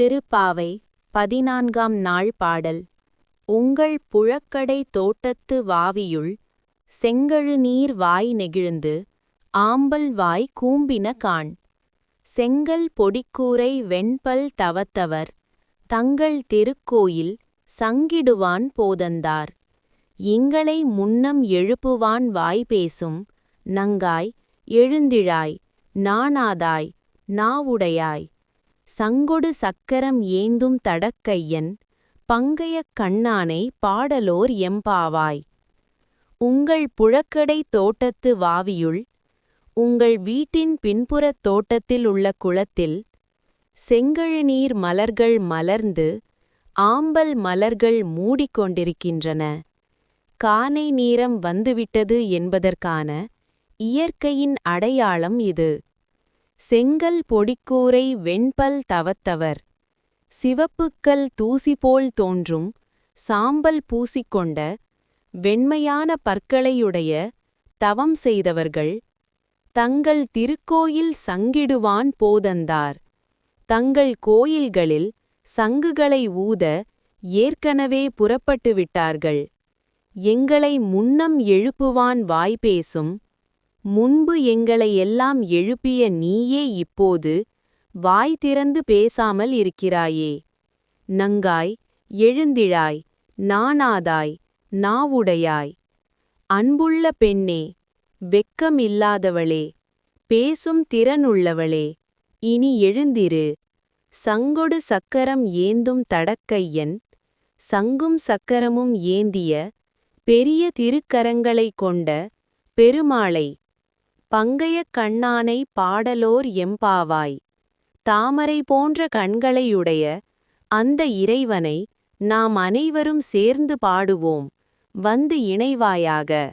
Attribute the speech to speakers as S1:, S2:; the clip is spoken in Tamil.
S1: திருப்பாவை பதினான்காம் நாள் பாடல். உங்கள் புழக்கடை தோட்டத்து வாவியுள் செங்கழு நீர் வாய் நெகிழ்ந்து ஆம்பல் வாய் கூம்பின காண். செங்கல் பொடிக்கூரை வெண்பல் தவத்தவர் தங்கள் திருக்கோயில் சங்கிடுவான் போதந்தார். இங்களை முன்னம் எழுப்புவான் வாய் பேசும் நங்காய் எழுந்திழாய் நானாதாய் நாவுடையாய் சங்கொடு சக்கரம் ஏந்தும் தடக்கையன் பங்கையக் கண்ணானை பாடலோர் எம்பாவாய். உங்கள் புழக்கடை தோட்டத்து வாவியுள் உங்கள் வீட்டின் பின்புறத் தோட்டத்தில் உள்ள குளத்தில் செங்கழுநீர் மலர்கள் மலர்ந்து ஆம்பல் மலர்கள் மூடிக்கொண்டிருக்கின்றன கானை நீரம் வந்துவிட்டது என்பதற்கான இயற்கையின் அடையாளம் இது. செங்கல் பொடிக்கூரை வெண்பல் தவத்தவர். சிவப்புக்கல் தூசிபோல் தோன்றும் சாம்பல் பூசிக்கொண்ட வெண்மையான பற்களையுடைய தவம் செய்தவர்கள். தங்கள் திருக்கோயில் சங்கிடுவான் போதந்தார். தங்கள் கோயில்களில் சங்குகளை ஊத ஏற்கனவே புறப்பட்டு விட்டார்கள் எங்களை முன்னம் எழுப்புவான் வாய்பேசும் முன்பு எங்களை எல்லாம் எழுப்பிய நீயே இப்போது வாய் திறந்து பேசாமல் இருக்கிறாயே. நங்காய் எழுந்திழாய் நானாதாய் நாவுடையாய். அன்புள்ள பெண்ணே வெக்கமில்லாதவளே பேசும் திறனுள்ளவளே இனி எழுந்திரு. சங்கொடு சக்கரம் ஏந்தும் தடக்கையன் சங்கும் சக்கரமும் ஏந்திய பெரிய திருக்கரங்களைக் கொண்ட பெருமாளை பங்கையக் கண்ணானை பாடலோர் எம்பாவாய். தாமரை போன்ற கண்களையுடைய அந்த இறைவனை நாம் அனைவரும் சேர்ந்து பாடுவோம். வந்து இணைவாயாக.